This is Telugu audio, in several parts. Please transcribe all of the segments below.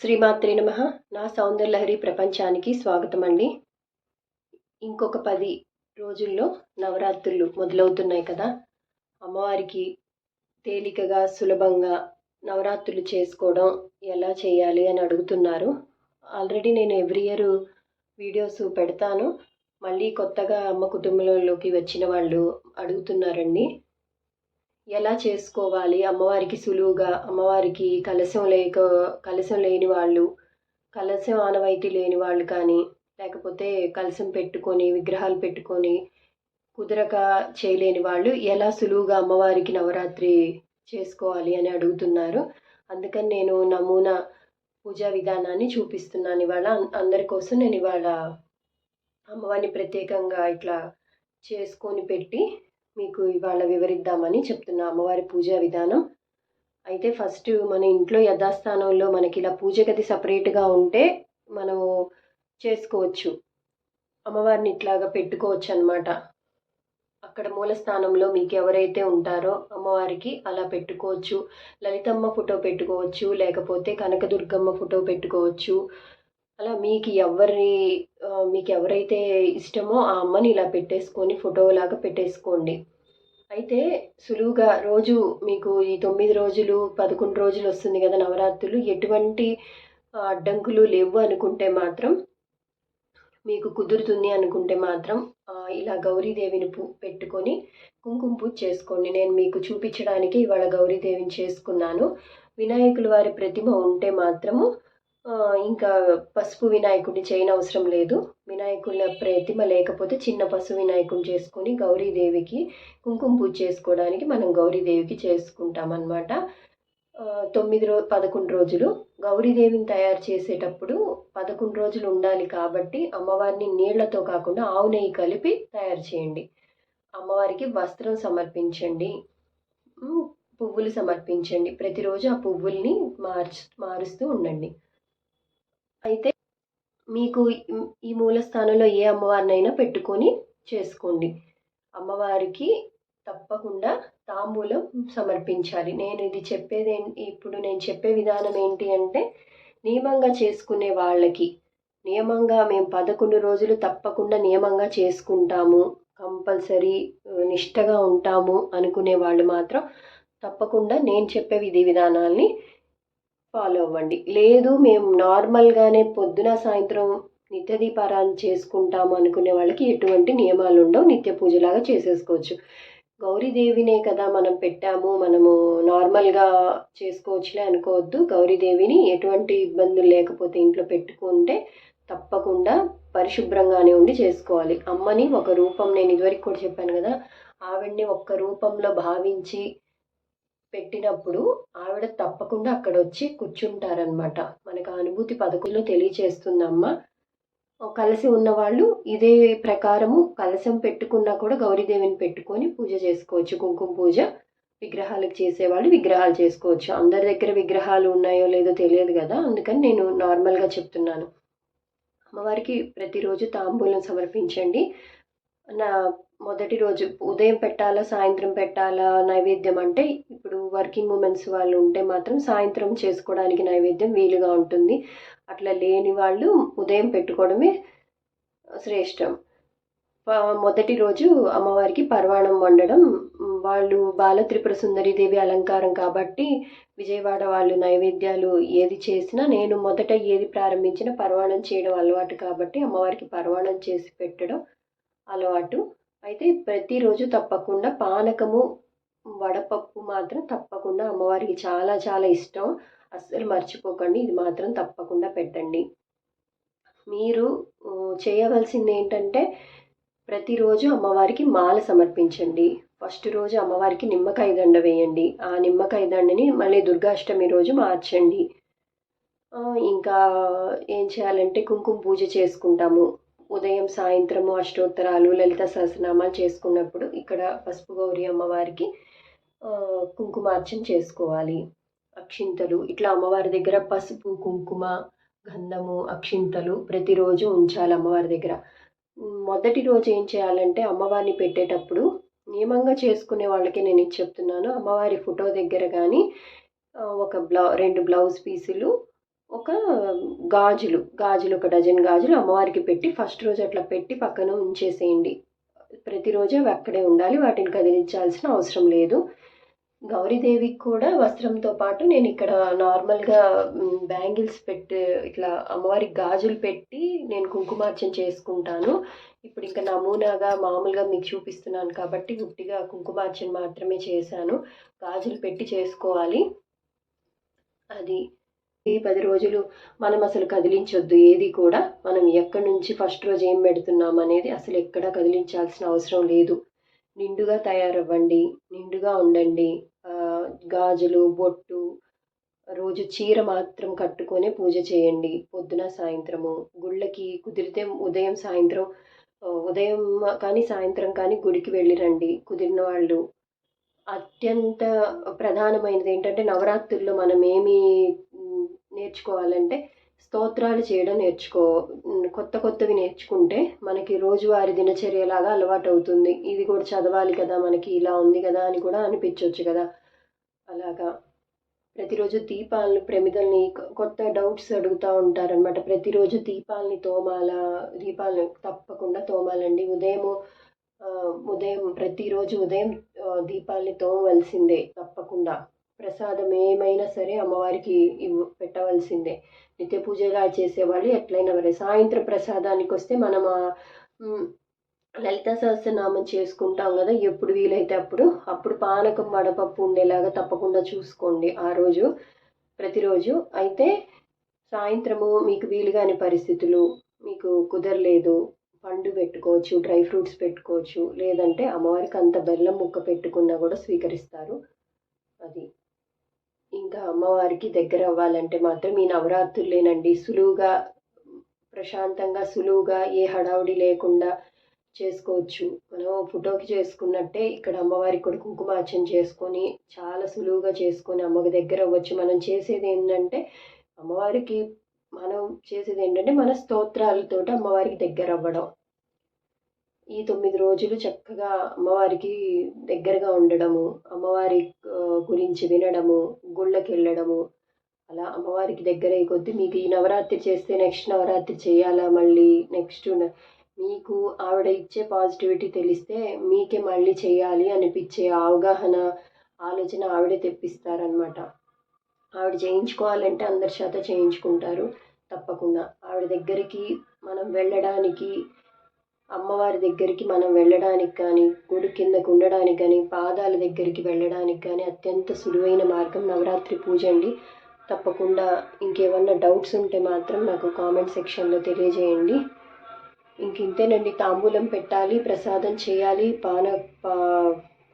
శ్రీమాత్రి నమ. నా సౌందర్యలహరి ప్రపంచానికి స్వాగతం అండి ఇంకొక పది రోజుల్లో నవరాత్రులు మొదలవుతున్నాయి కదా. అమ్మవారికి తేలికగా సులభంగా నవరాత్రులు చేసుకోవడం ఎలా చేయాలి అని అడుగుతున్నారు. ఆల్రెడీ నేను ఎవ్రీ ఇయర్ వీడియోస్ పెడతాను. మళ్ళీ కొత్తగా అమ్మ కుటుంబంలోకి వచ్చిన వాళ్ళు అడుగుతున్నారండి. ఎలా చేసుకోవాలి? అమ్మవారికి సులువుగా అమ్మవారికి కలశం లేక కలశం లేని వాళ్ళు కలశం ఆనవాయితీ లేని వాళ్ళు కానీ లేకపోతే కలశం పెట్టుకొని విగ్రహాలు పెట్టుకొని కుదరక చేయలేని వాళ్ళు ఎలా సులువుగా అమ్మవారికి నవరాత్రి చేసుకోవాలి అని అడుగుతున్నారు. అందుకని నేను నమూనా పూజా విధానాన్ని చూపిస్తున్నాను. ఇవాళ అందరి కోసం నేను ఇవాళ అమ్మవారిని ప్రత్యేకంగా ఇట్లా చేసుకొని పెట్టి మీకు ఇవాళ వివరిద్దామని చెప్తున్న అమ్మవారి పూజా విధానం. అయితే ఫస్ట్ మన ఇంట్లో యథాస్థానంలో మనకి ఇలా పూజ గది సపరేట్గా ఉంటే మనం చేసుకోవచ్చు. అమ్మవారిని ఇట్లాగా పెట్టుకోవచ్చు అనమాట అక్కడ మూల స్థానంలో మీకు ఎవరైతే ఉంటారో అమ్మవారికి అలా పెట్టుకోవచ్చు. లలితమ్మ ఫోటో పెట్టుకోవచ్చు లేకపోతే కనకదుర్గమ్మ ఫోటో పెట్టుకోవచ్చు. అలా మీకు ఎవరి మీకు ఎవరైతే ఇష్టమో ఆ అమ్మని ఇలా పెట్టేసుకొని ఫోటోలాగా పెట్టేసుకోండి. అయితే సులువుగా రోజు మీకు ఈ తొమ్మిది రోజులు పదకొండు రోజులు వస్తుంది కదా నవరాత్రులు. ఎటువంటి అడ్డంకులు లేవు అనుకుంటే మాత్రం మీకు కుదురుతుంది అనుకుంటే మాత్రం ఇలా గౌరీదేవిని పు పెట్టుకొని కుంకుమ పూజ చేసుకోండి. నేను మీకు చూపించడానికి ఇవాళ గౌరీదేవిని చేసుకున్నాను. వినాయకుల వారి ప్రతిమ ఉంటే మాత్రము ఇంకా పసుపు వినాయకుడిని చేయనవసరం లేదు. వినాయకుల ప్రతిమ లేకపోతే చిన్న పసుపు వినాయకుడిని చేసుకొని గౌరీదేవికి కుంకుమ పూజ చేసుకోవడానికి మనం గౌరీదేవికి చేసుకుంటాం అన్నమాట తొమ్మిది రో పదకొండు రోజులు గౌరీదేవిని తయారు చేసేటప్పుడు పదకొండు రోజులు ఉండాలి కాబట్టి అమ్మవారిని నీళ్ళతో కాకుండా ఆవు నెయ్యి కలిపి తయారు చేయండి. అమ్మవారికి వస్త్రం సమర్పించండి. పువ్వులు సమర్పించండి. ప్రతిరోజు ఆ పువ్వుల్ని మార్చు మారుస్తూ ఉండండి. అయితే మీకు ఈ- మూల స్థానంలో ఏ అమ్మవారినైనా పెట్టుకొని చేసుకోండి. అమ్మవారికి తప్పకుండా తాంబూలం సమర్పించాలి. నేను ఇది చెప్పేది ఇప్పుడు నేను చెప్పే విధానం ఏంటి అంటే నియమంగా చేసుకునే వాళ్ళకి నియమంగా మేము పదకొండు రోజులు తప్పకుండా నియమంగా చేసుకుంటాము కంపల్సరీ నిష్టగా ఉంటాము అనుకునే వాళ్ళు మాత్రం తప్పకుండా నేను చెప్పే విధి విధానాల్ని ఫాలో అవ్వండి. లేదు మేము నార్మల్గానే పొద్దున సాయంత్రం నిత్య దీపారాధన చేసుకుంటాము అనుకునే వాళ్ళకి ఎటువంటి నియమాలు ఉండవు. నిత్య పూజలాగా చేసేసుకోవచ్చు. గౌరీదేవినే కదా మనం పెట్టాము మనము నార్మల్గా చేసుకోవచ్చులే అనుకోవద్దు. గౌరీదేవిని ఎటువంటి ఇబ్బందులు లేకపోతే ఇంట్లో పెట్టుకుంటే తప్పకుండా పరిశుభ్రంగానే ఉండి చేసుకోవాలి. అమ్మని ఒక రూపం నేను ఇదివరకు కూడా చెప్పాను కదా ఆవిడ్ని ఒక్క రూపంలో భావించి పెట్టినప్పుడు ఆవిడ తప్పకుండా అక్కడ వచ్చి కూర్చుంటారనమాట మనకు ఆ అనుభూతి పథకంలో తెలియచేస్తుందమ్మ. కలిసి ఉన్నవాళ్ళు ఇదే ప్రకారము కలశం పెట్టుకున్నా కూడా గౌరీదేవిని పెట్టుకొని పూజ చేసుకోవచ్చు. కుంకుమ పూజ విగ్రహాలకు చేసేవాళ్ళు విగ్రహాలు చేసుకోవచ్చు. అందరి దగ్గర విగ్రహాలు ఉన్నాయో లేదో తెలియదు కదా అందుకని నేను నార్మల్గా చెప్తున్నాను. అమ్మవారికి ప్రతిరోజు తాంబూలం సమర్పించండి. నా మొదటి రోజు ఉదయం పెట్టాలా సాయంత్రం పెట్టాలా నైవేద్యం అంటే ఇప్పుడు వర్కింగ్ ఉమెన్స్ వాళ్ళు ఉంటే మాత్రం సాయంత్రం చేసుకోవడానికి నైవేద్యం వీలుగా ఉంటుంది. అట్లా లేని వాళ్ళు ఉదయం పెట్టుకోవడమే శ్రేష్టం. ప- మొదటి రోజు అమ్మవారికి పర్వాణం వండడం వాళ్ళు బాల త్రిపుర సుందరీదేవి అలంకారం కాబట్టి విజయవాడ వాళ్ళు నైవేద్యాలు ఏది చేసినా నేను మొదట ఏది ప్రారంభించినా పర్వాణం చేయడం అలవాటు కాబట్టి అమ్మవారికి పర్వాణం చేసి పెట్టడం అలవాటు. అయితే ప్రతిరోజు తప్పకుండా పానకము వడపప్పు మాత్రం తప్పకుండా అమ్మవారికి చాలా చాలా ఇష్టం. అస్సలు మర్చిపోకండి ఇది మాత్రం తప్పకుండా పెట్టండి. మీరు చేయవలసింది ఏంటంటే ప్రతిరోజు అమ్మవారికి మాల సమర్పించండి. ఫస్ట్ రోజు అమ్మవారికి నిమ్మకాయ దండ వేయండి. ఆ నిమ్మకాయ దండని మళ్ళీ దుర్గాష్టమి రోజు మార్చండి. ఇంకా ఏం చేయాలంటే కుంకుమ పూజ చేసుకుంటాము. ఉదయం సాయంత్రము అష్టోత్తరాలు లలిత సహస్రనామాలు చేసుకున్నప్పుడు ఇక్కడ పసుపు గౌరి అమ్మవారికి కుంకుమార్చన చేసుకోవాలి. అక్షింతలు ఇట్లా అమ్మవారి దగ్గర పసుపు కుంకుమ గంధము అక్షింతలు ప్రతిరోజు ఉంచాలి అమ్మవారి దగ్గర. మొదటి రోజు ఏం చేయాలంటే అమ్మవారిని పెట్టేటప్పుడు నియమంగా చేసుకునే వాళ్ళకి నేను ఇది చెప్తున్నాను. అమ్మవారి ఫోటో దగ్గర కానీ ఒక బ్లౌ రెండు బ్లౌజ్ పీసులు ఒక గాజులు గాజులు ఒక డజన్ గాజులు అమ్మవారికి పెట్టి ఫస్ట్ రోజు అట్లా పెట్టి పక్కన ఉంచేసేయండి. ప్రతిరోజు అవి అక్కడే ఉండాలి వాటిని కదిలించాల్సిన అవసరం లేదు. గౌరీదేవికి కూడా వస్త్రంతో పాటు నేను ఇక్కడ నార్మల్గా బ్యాంగిల్స్ పెట్టి ఇట్లా అమ్మవారికి గాజులు పెట్టి నేను కుంకుమార్చన చేసుకుంటాను. ఇప్పుడు ఇంకా నమూనాగా మామూలుగా మీకు చూపిస్తున్నాను కాబట్టి గుట్టిగా కుంకుమార్చన మాత్రమే చేశాను. గాజులు పెట్టి చేసుకోవాలి. అది పది రోజులు మనం అసలు కదిలించొద్దు. ఏది కూడా మనం ఎక్కడి నుంచి ఫస్ట్ రోజు ఏం పెడుతున్నాం అనేది అసలు ఎక్కడా కదిలించాల్సిన అవసరం లేదు. నిండుగా తయారవ్వండి. నిండుగా ఉండండి. గాజులు బొట్టు రోజు చీర మాత్రం కట్టుకొని పూజ చేయండి. పొద్దున సాయంత్రము. గుళ్ళకి కుదిరితే ఉదయం సాయంత్రం ఉదయం కానీ సాయంత్రం కానీ గుడికి వెళ్ళిరండి. కుదిరిన వాళ్ళు. అత్యంత ప్రధానమైనది ఏంటంటే నవరాత్రుల్లో మనం ఏమి నేర్చుకోవాలంటే స్తోత్రాలు చేయడం నేర్చుకో కొత్త కొత్తవి నేర్చుకుంటే మనకి రోజువారి దినచర్యలాగా అలవాటు అవుతుంది ఇది కూడా చదవాలి కదా మనకి ఇలా ఉంది కదా అని కూడా అనిపించవచ్చు కదా. అలాగా. ప్రతిరోజు దీపాలను ప్రమిదల్ని కొత్త డౌట్స్ అడుగుతూ ఉంటారనమాట ప్రతిరోజు దీపాలని తోమాల దీపాలను తప్పకుండా తోమాలండి. ఉదయం ఉదయం ప్రతిరోజు ఉదయం దీపాలని తోమవలసిందే తప్పకుండా. ప్రసాదం ఏమైనా సరే అమ్మవారికి ఇవ్వ పెట్టవలసిందే. నిత్య పూజగా చేసేవాళ్ళు ఎట్లయినా మరి. సాయంత్రం ప్రసాదానికి వస్తే మనం లలిత సహస్రనామం చేసుకుంటాం కదా ఎప్పుడు వీలైతే అప్పుడు. అప్పుడు పానకం వడపప్పు ఉండేలాగా తప్పకుండా చూసుకోండి ఆ రోజు ప్రతిరోజు. అయితే సాయంత్రము మీకు వీలుగాని పరిస్థితులు మీకు కుదరలేదు పండు పెట్టుకోవచ్చు డ్రై ఫ్రూట్స్ పెట్టుకోవచ్చు లేదంటే అమ్మవారికి అంత బెల్లం ముక్క పెట్టుకున్నా కూడా స్వీకరిస్తారు. అది. అమ్మవారికి దగ్గర అవ్వాలంటే మాత్రం ఈ నవరాత్రులేనండి. సులువుగా ప్రశాంతంగా సులువుగా ఏ హడావుడి లేకుండా చేసుకోవచ్చు. మనం ఫోటోకి చేసుకున్నట్టే ఇక్కడ అమ్మవారికి కూడా కుంకుమార్చన చేసుకొని చాలా సులువుగా చేసుకొని అమ్మకి దగ్గర అవ్వచ్చు. మనం చేసేది ఏంటంటే అమ్మవారికి మనం చేసేది ఏంటంటే మన స్తోత్రాలతోటి అమ్మవారికి దగ్గర అవ్వడం. ఈ తొమ్మిది రోజులు చక్కగా అమ్మవారికి దగ్గరగా ఉండడము అమ్మవారి గురించి వినడము గుళ్ళకి వెళ్ళడము అలా అమ్మవారికి దగ్గర కొద్దీ మీకు ఈ నవరాత్రి చేస్తే నెక్స్ట్ నవరాత్రి చేయాలా మళ్ళీ నెక్స్ట్ మీకు ఆవిడ ఇచ్చే పాజిటివిటీ తెలిస్తే మీకే మళ్ళీ చేయాలి అనిపించే అవగాహన ఆలోచన ఆవిడే తెప్పిస్తారనమాట ఆవిడ చేయించుకోవాలంటే అందరి చేత చేయించుకుంటారు తప్పకుండా. ఆవిడ దగ్గరికి మనం వెళ్ళడానికి అమ్మవారి దగ్గరికి మనం వెళ్ళడానికి కానీ గుడి కిందకు ఉండడానికి కానీ పాదాల దగ్గరికి వెళ్ళడానికి కానీ అత్యంత సులువైన మార్గం నవరాత్రి పూజ అండి. తప్పకుండా ఇంకేమన్నా డౌట్స్ ఉంటే మాత్రం నాకు కామెంట్ సెక్షన్లో తెలియజేయండి. ఇంక ఇంతేనండి తాంబూలం పెట్టాలి ప్రసాదం చేయాలి పాన పా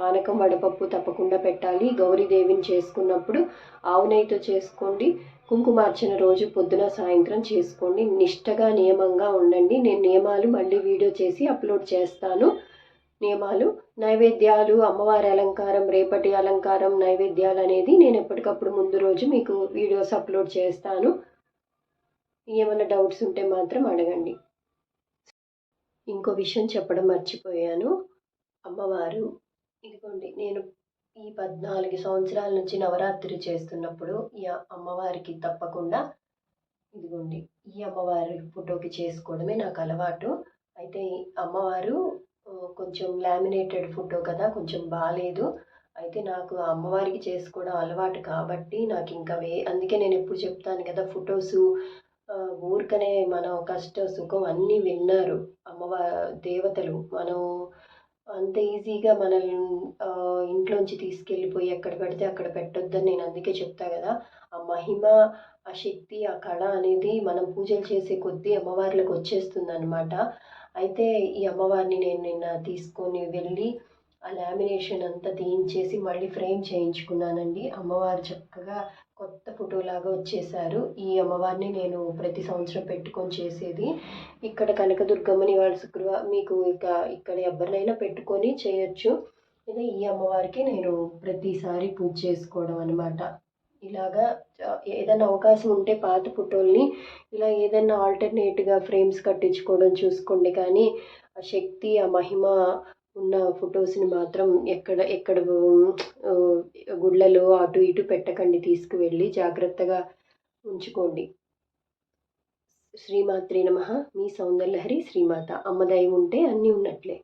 పానకం వడపప్పు తప్పకుండా పెట్టాలి. గౌరీదేవిని చేసుకున్నప్పుడు ఆవునైతో చేసుకోండి. కుంకుమార్చన రోజు పొద్దున సాయంత్రం చేసుకోండి. నిష్టగా నియమంగా ఉండండి. నేను నియమాలు మళ్ళీ వీడియో చేసి అప్లోడ్ చేస్తాను. నియమాలు. నైవేద్యాలు అమ్మవారి అలంకారం రేపటి అలంకారం నైవేద్యాలు అనేది నేను ఎప్పటికప్పుడు ముందు రోజు మీకు వీడియోస్ అప్లోడ్ చేస్తాను. ఏమైనా డౌట్స్ ఉంటే మాత్రం అడగండి. ఇంకో విషయం చెప్పడం మర్చిపోయాను. అమ్మవారు ఇదిగోండి నేను ఈ పద్నాలుగు సంవత్సరాల నుంచి నవరాత్రి చేస్తున్నప్పుడు ఈ అమ్మవారికి తప్పకుండా ఇదిగోండి ఈ అమ్మవారి ఫోటోకి చేసుకోవడమే నాకు అలవాటు. అయితే అమ్మవారు కొంచెం లామినేటెడ్ ఫోటో కదా కొంచెం బాగాలేదు అయితే నాకు అమ్మవారికి చేసుకోవడం అలవాటు కాబట్టి నాకు ఇంకా వే అందుకే నేను ఎప్పుడు చెప్తాను కదా ఫొటోసు ఊరికనే మనం కష్ట సుఖం అన్నీ విన్నారు. అమ్మవారి దేవతలు మనం అంత ఈజీగా మనల్ని ఇంట్లోంచి తీసుకెళ్ళిపోయి ఎక్కడ పడితే అక్కడ పెట్టొద్దని నేను అందుకే చెప్తా కదా. ఆ మహిమ ఆ శక్తి ఆ కళ అనేది మనం పూజలు చేసే కొద్దీ అమ్మవార్లకు వచ్చేస్తుంది అనమాట అయితే ఈ అమ్మవారిని నేను నిన్న తీసుకొని వెళ్ళి ఆ లామినేషన్ అంతా తీయించేసి మళ్ళీ ఫ్రేమ్ చేయించుకున్నానండి. అమ్మవారు చక్కగా కొత్త ఫోటోలాగా వచ్చేసారు. ఈ అమ్మవారిని నేను ప్రతి సంవత్సరం పెట్టుకొని చేసేది. ఇక్కడ కనకదుర్గమ్మని వాళ్ళ శుక్రవారం మీకు ఇక ఇక్కడ ఎవరినైనా పెట్టుకొని చేయొచ్చు. ఇదే ఈ అమ్మవారికి నేను ప్రతిసారి పూజ చేసుకోవడం అనమాట ఇలాగా ఏదైనా అవకాశం ఉంటే పాత ఫోటోల్ని ఇలా ఏదైనా ఆల్టర్నేట్గా ఫ్రేమ్స్ కట్టించుకోవడం చూసుకోండి. కానీ ఆ శక్తి ఆ మహిమ ఉన్న ఫొటోస్ని మాత్రం ఎక్కడ ఎక్కడ గుళ్ళలో అటు ఇటు పెట్టకండి తీసుకువెళ్ళి జాగ్రత్తగా ఉంచుకోండి. శ్రీమాత్రి నమ. మీ సౌందర్యలహరి శ్రీమాత. అమ్మ ఉంటే అన్నీ ఉన్నట్లే.